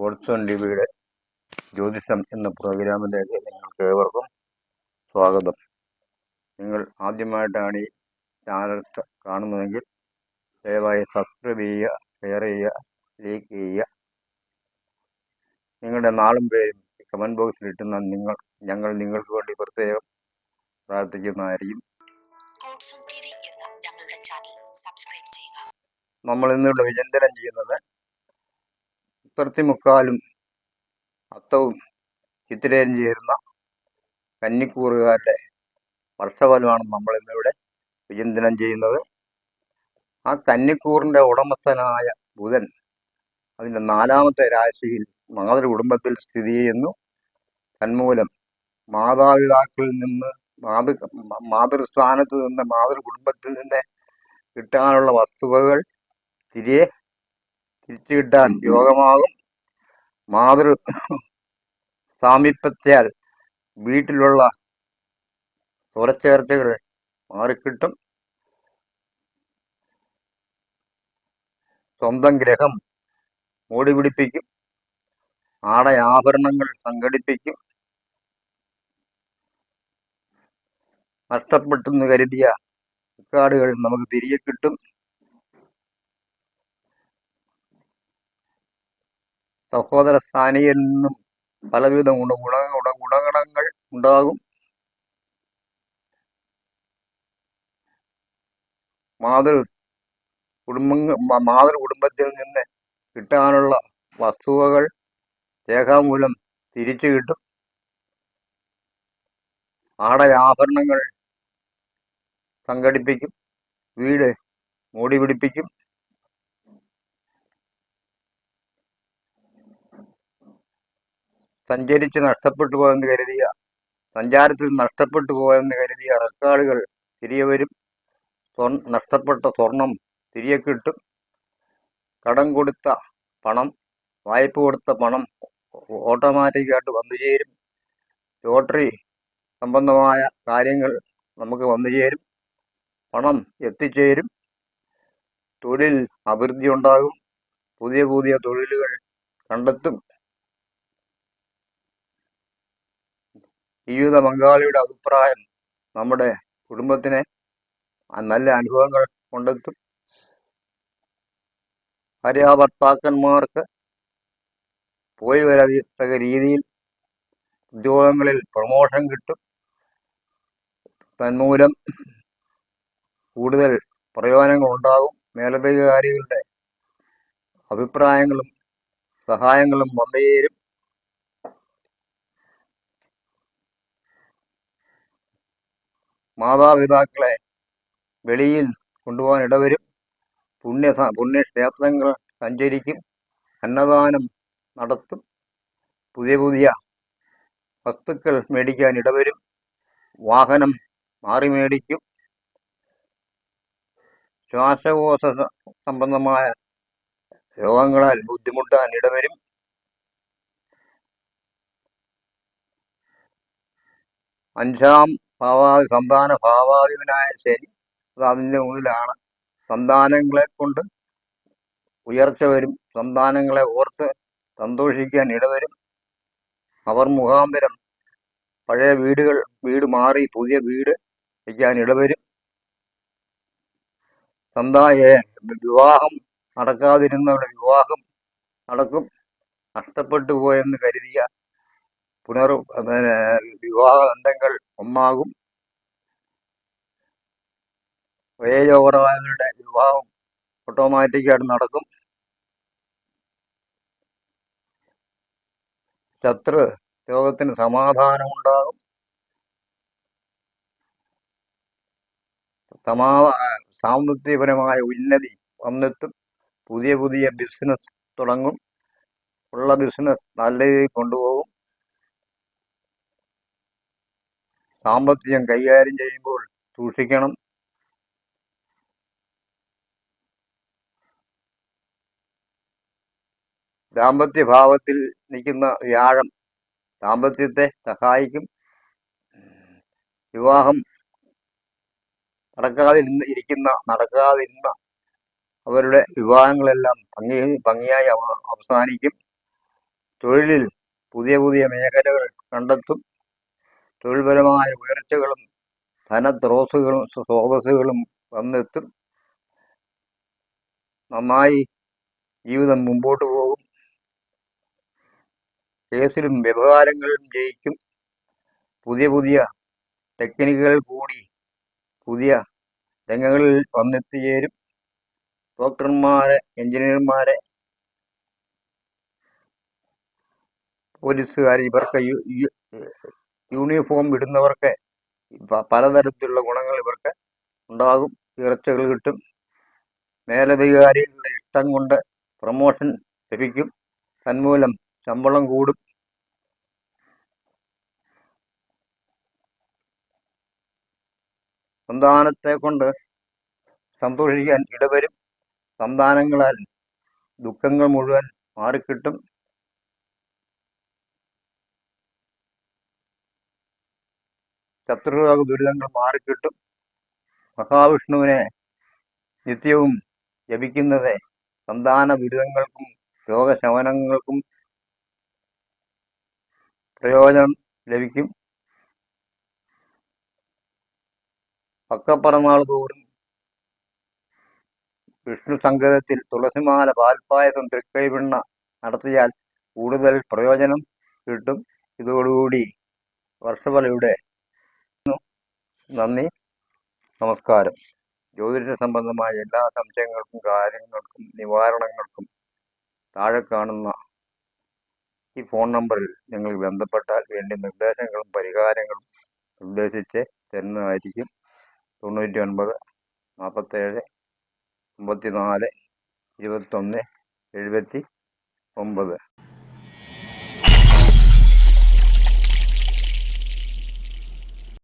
Godson ടിവിയുടെ ജ്യോതിഷം എന്ന പ്രോഗ്രാമിലേക്ക് നിങ്ങൾക്ക് ഏവർക്കും സ്വാഗതം. നിങ്ങൾ ആദ്യമായിട്ടാണ് ഈ ചാനൽ കാണുന്നതെങ്കിൽ ദയവായി സബ്സ്ക്രൈബ് ചെയ്യുക ഷെയർ ചെയ്യുക ലൈക്ക് ചെയ്യുക. നിങ്ങളുടെ നാളും പേരും കമന്റ് ബോക്സിൽ ഇട്ടുന്ന നിങ്ങൾ ഞങ്ങൾ നിങ്ങൾക്ക് വേണ്ടി പ്രത്യേകം പ്രാർത്ഥിക്കുന്നതായിരിക്കും. ഓൺ നമ്മൾ ഇന്നിവിടെ വിചിന്തനം ചെയ്യുന്നത് മുക്കാലും അത്തവും ചിത്തിരയും ചേരുന്ന കന്നിക്കൂറുകാരുടെ വർഷഫലമാണ് നമ്മൾ ഇന്നിവിടെ വിചിന്തനം ചെയ്യുന്നത്. ആ കന്നിക്കൂറിന്റെ ഉടമസ്ഥനായ ബുധൻ അതിന്റെ നാലാമത്തെ രാശിയിൽ മാതൃ കുടുംബത്തിൽ സ്ഥിതി ചെയ്യുന്നു. തന്മൂലം മാതാപിതാക്കളിൽ നിന്ന് മാതൃ മാതൃസ്ഥാനത്ത് നിന്ന് മാതൃ കുടുംബത്തിൽ നിന്ന് കിട്ടാനുള്ള വസ്തുവകൾ തിരികെ തിരിച്ചു കിട്ടാൻ യോഗമാകും മാതൃ സാമീപ്യത്താൽ വീട്ടിലുള്ള സ്വരച്ചേർച്ചകൾ മാറിക്കിട്ടും. സ്വന്തം ഗ്രഹം മൂടി പിടിപ്പിക്കും ആടയാഭരണങ്ങൾ സംഘടിപ്പിക്കും. നഷ്ടപ്പെട്ടെന്ന് കരുതിയ കാർഡുകൾ നമുക്ക് തിരികെ കിട്ടും. സഹോദര സ്ഥാനിയിൽ നിന്നും പലവിധ ഗുണ ഗുണ ഗുണ ഗുണഗണങ്ങൾ ഉണ്ടാകും. മാതൃ കുടുംബങ്ങൾ മാതൃ കുടുംബത്തിൽ നിന്ന് കിട്ടാനുള്ള വസ്തുവകൾ രേഖാമൂലം തിരിച്ചു കിട്ടും. ആടയാഭരണങ്ങൾ സംഘടിപ്പിക്കും. വീട് മൂടി പിടിപ്പിക്കും സഞ്ചരിച്ച് നഷ്ടപ്പെട്ടു പോയെന്ന് കരുതിയ സഞ്ചാരത്തിൽ നഷ്ടപ്പെട്ടു പോയെന്ന് കരുതിയ റെക്കോർഡുകൾ തിരികെ വരും. നഷ്ടപ്പെട്ട സ്വർണം തിരികെ കിട്ടും. കടം കൊടുത്ത പണം വായ്പ കൊടുത്ത പണം ഓട്ടോമാറ്റിക്കായിട്ട് വന്നു ചേരും. ലോട്ടറി സംബന്ധമായ കാര്യങ്ങൾ നമുക്ക് വന്നു ചേരും. പണം എത്തിച്ചേരും. തൊഴിൽ അഭിവൃദ്ധി ഉണ്ടാകും പുതിയ പുതിയ തൊഴിലുകൾ കണ്ടെത്തും. ജീവിത പങ്കാളിയുടെ അഭിപ്രായം നമ്മുടെ കുടുംബത്തിന് നല്ല അനുഭവങ്ങൾ കൊണ്ടെത്തും. ഭാര്യാഭർത്താക്കന്മാർക്ക് പോയി വരത്തക്ക രീതിയിൽ ഉദ്യോഗങ്ങളിൽ പ്രമോഷൻ കിട്ടും. തന്മൂലം കൂടുതൽ പ്രയോജനങ്ങൾ ഉണ്ടാകും. മേലധികാരികളുടെ അഭിപ്രായങ്ങളും സഹായങ്ങളും വന്നു മാതാപിതാക്കളെ വെളിയിൽ കൊണ്ടുപോകാൻ ഇടവരും. പുണ്യ പുണ്യക്ഷേത്രങ്ങൾ സഞ്ചരിക്കും. അന്നദാനം നടത്തും. പുതിയ പുതിയ വസ്തുക്കൾ മേടിക്കാൻ ഇടവരും. വാഹനം മാറി മേടിക്കും. ശ്വാസകോശ സംബന്ധമായ രോഗങ്ങളാൽ ബുദ്ധിമുട്ടാൻ ഇടവരും. അഞ്ചാം ഭാവാദി സന്താന ഭാവാധിപനായ ശരി അത് അതിന്റെ മുതലാണ് സന്താനങ്ങളെ കൊണ്ട് ഉയർച്ച വരും. സന്താനങ്ങളെ ഓർത്ത് സന്തോഷിക്കാൻ ഇടവരും അവർ മുഖാന്തരം പഴയ വീടുകൾ വീട് മാറി പുതിയ വീട് വയ്ക്കാൻ ഇടവരും സന്തായ വിവാഹം നടക്കാതിരുന്നവരുടെ വിവാഹം നടക്കും. നഷ്ടപ്പെട്ടു പോയെന്ന് കരുതിയ പുനർ പിന്നെ വിവാഹ ബന്ധങ്ങൾ ഒന്നാകും. വയോജപരമായവരുടെ വിവാഹം ഓട്ടോമാറ്റിക്കായിട്ട് നടക്കും. ശത്രു രോഗത്തിന് സമാധാനം ഉണ്ടാകും സമാ സാമ്പത്തികപരമായ ഉന്നതി വന്നെത്തും. പുതിയ പുതിയ ബിസിനസ് തുടങ്ങും. ഉള്ള ബിസിനസ് നല്ല രീതിയിൽ കൊണ്ടുപോകും. സാമ്പത്തികം കൈകാര്യം ചെയ്യുമ്പോൾ സൂക്ഷിക്കണം. ദാമ്പത്യ ഭാവത്തിൽ നിൽക്കുന്ന വ്യാഴം ദാമ്പത്യത്തെ സഹായിക്കും. വിവാഹം നടക്കാതിരുന്ന് ഇരിക്കുന്ന നടക്കാതിരുന്ന അവരുടെ വിവാഹങ്ങളെല്ലാം ഭംഗി ഭംഗിയായി അവ- അവസാനിക്കും. തൊഴിലിൽ പുതിയ പുതിയ മേഖലകൾ കണ്ടെത്തും. തൊഴിൽപരമായ ഉയർച്ചകളും ധനത്രോസുകളും സ്രോതസ്സുകളും വന്നെത്തും. നന്നായി ജീവിതം മുമ്പോട്ട് പോകും. കേസിലും വ്യവഹാരങ്ങളിലും ജയിക്കും. പുതിയ പുതിയ ടെക്നിക്കുകൾ കൂടി പുതിയ രംഗങ്ങളിൽ വന്നെത്തിച്ചേരും ഡോക്ടർമാരെ എഞ്ചിനീയർമാരെ പോലീസുകാർ ഇവർക്ക് യൂണിഫോം ഇടുന്നവർക്ക് പലതരത്തിലുള്ള ഗുണങ്ങൾ ഇവർക്ക് ഉണ്ടാകും. ഉയർച്ചകൾ കിട്ടും. മേലധികാരികളുടെ ഇഷ്ടം കൊണ്ട് പ്രമോഷൻ ലഭിക്കും. തന്മൂലം ശമ്പളം കൂടും. സന്താനത്തെ കൊണ്ട് സന്തോഷിക്കാൻ ഇടവരും. സന്താനങ്ങളാൽ ദുഃഖങ്ങൾ മുഴുവൻ മാറിക്കിട്ടും. ശത്രുരോഗ ദുരിതങ്ങൾ മാറിക്കിട്ടും. മഹാവിഷ്ണുവിനെ നിത്യവും ജപിക്കുന്നത് സന്താന ദുരിതങ്ങൾക്കും രോഗശമനങ്ങൾക്കും പ്രയോജനം ലഭിക്കും. പക്കപ്പറന്നാൾ തോറും വിഷ്ണു സങ്കേതത്തിൽ തുളസിമാല പാൽപ്പായസം തൃക്കൈപിണ്ണ നടത്തിയാൽ കൂടുതൽ പ്രയോജനം കിട്ടും. ഇതോടുകൂടി വർഷഫലയുടെ നന്ദി. നമസ്കാരം. ജ്യോതിഷ സംബന്ധമായ എല്ലാ സംശയങ്ങൾക്കും കാര്യങ്ങൾക്കും നിവാരണങ്ങൾക്കും താഴെ കാണുന്ന ഈ ഫോൺ നമ്പറിൽ നിങ്ങൾ ബന്ധപ്പെട്ടാൽ വേണ്ടി നിർദ്ദേശങ്ങളും പരിഹാരങ്ങളും നിർദ്ദേശിച്ച് തരുന്നതായിരിക്കും. തൊണ്ണൂറ്റി ഒൻപത് നാൽപ്പത്തേഴ് അമ്പത്തി നാല് ഇരുപത്തൊന്ന് എഴുപത്തി ഒമ്പത്.